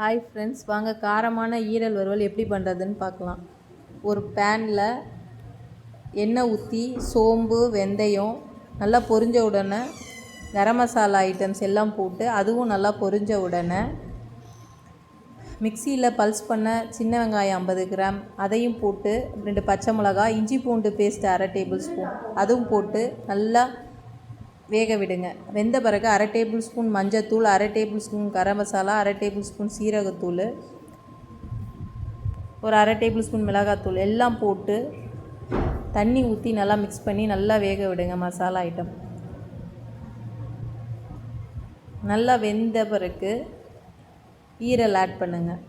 Hi friends வாங்க. காரமான ஈரல் வறுவல் எப்படி பண்ணுறதுன்னு பார்க்கலாம். ஒரு பேனில் எண்ணெய் ஊற்றி சோம்பு வெந்தயம் நல்லா பொரிஞ்ச உடனே கரம் மசாலா ஐட்டம்ஸ் எல்லாம் போட்டு அதுவும் நல்லா பொரிஞ்ச உடனே மிக்சியில் பல்ஸ் பண்ண சின்ன வெங்காயம் ஐம்பது கிராம் அதையும் போட்டு ரெண்டு பச்சை மிளகா இஞ்சி பூண்டு பேஸ்ட் அரை டேபிள் ஸ்பூன் அதுவும் போட்டு நல்லா வேக விடுங்க. வெந்த பிறகு அரை டேபிள் ஸ்பூன் மஞ்சத்தூள் அரை டேபிள் ஸ்பூன் கரம் மசாலா அரை டேபிள் ஸ்பூன் சீரகத்தூள் ஒரு அரை டேபிள் ஸ்பூன் மிளகாத்தூள் எல்லாம் போட்டு தண்ணி ஊற்றி நல்லா மிக்ஸ் பண்ணி நல்லா வேக விடுங்க மசாலா ஐட்டம் நல்லா வெந்த பிறகு ஈரல் ஆட் பண்ணுங்கள்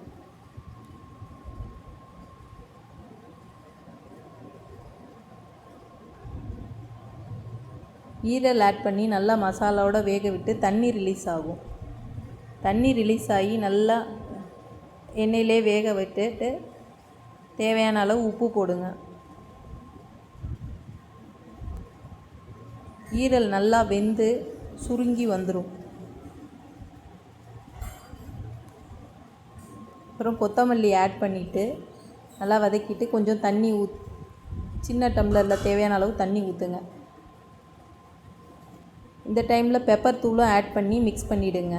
ஈரல் ஆட் பண்ணி நல்லா மசாலாவோட வேக விட்டு தண்ணி ரிலீஸ் ஆகும். தண்ணி ரிலீஸ் ஆகி நல்லா எண்ணெயிலே வேக விட்டுட்டு தேவையான அளவு உப்பு போடுங்க. ஈரல் நல்லா வெந்து சுருங்கி வந்துடும் அப்புறம் கொத்தமல்லி ஆட் பண்ணிவிட்டு நல்லா வதக்கிட்டு கொஞ்சம் தண்ணி ஊத் சின்ன டம்ளரில் தேவையான அளவு தண்ணி ஊற்றுங்க இந்த டைமில் பெப்பர் தூளும் ஆட் பண்ணி மிக்ஸ் பண்ணிவிடுங்க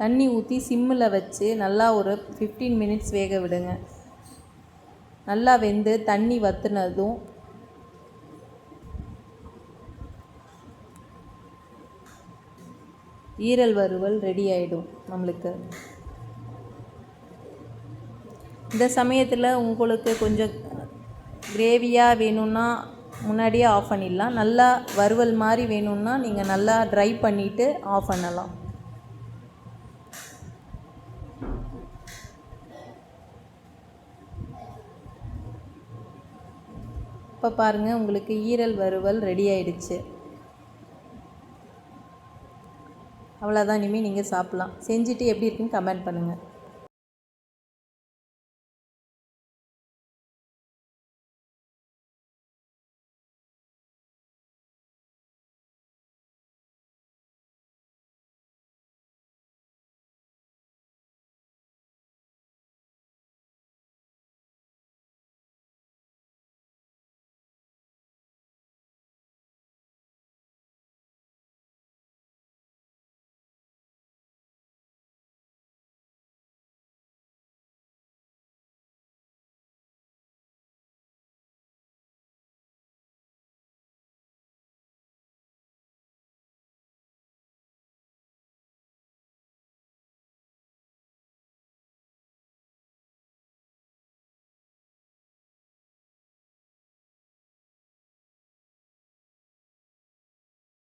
தண்ணி ஊற்றி சிம்மில் வச்சு நல்லா ஒரு ஃபிஃப்டீன் மினிட்ஸ் வேக விடுங்க. நல்லா வெந்து தண்ணி வற்றுனதும் ஈரல் வறுவல் ரெடி ஆகிடும் நம்மளுக்கு. இந்த சமயத்தில் உங்களுக்கு கொஞ்சம் கிரேவியாக வேணும்னா முன்னாடியே ஆஃப் பண்ணிடலாம். நல்லா வறுவல் மாதிரி வேணும்னா நீங்கள் நல்லா ட்ரை பண்ணிவிட்டு ஆஃப் பண்ணலாம். இப்போ பாருங்கள் உங்களுக்கு ஈரல் வறுவல் ரெடி ஆயிடுச்சு. அவ்வளோதான் இனிமேல் நீங்கள் சாப்பிட்லாம். செஞ்சுட்டு எப்படி இருக்குன்னு கமெண்ட் பண்ணுங்கள்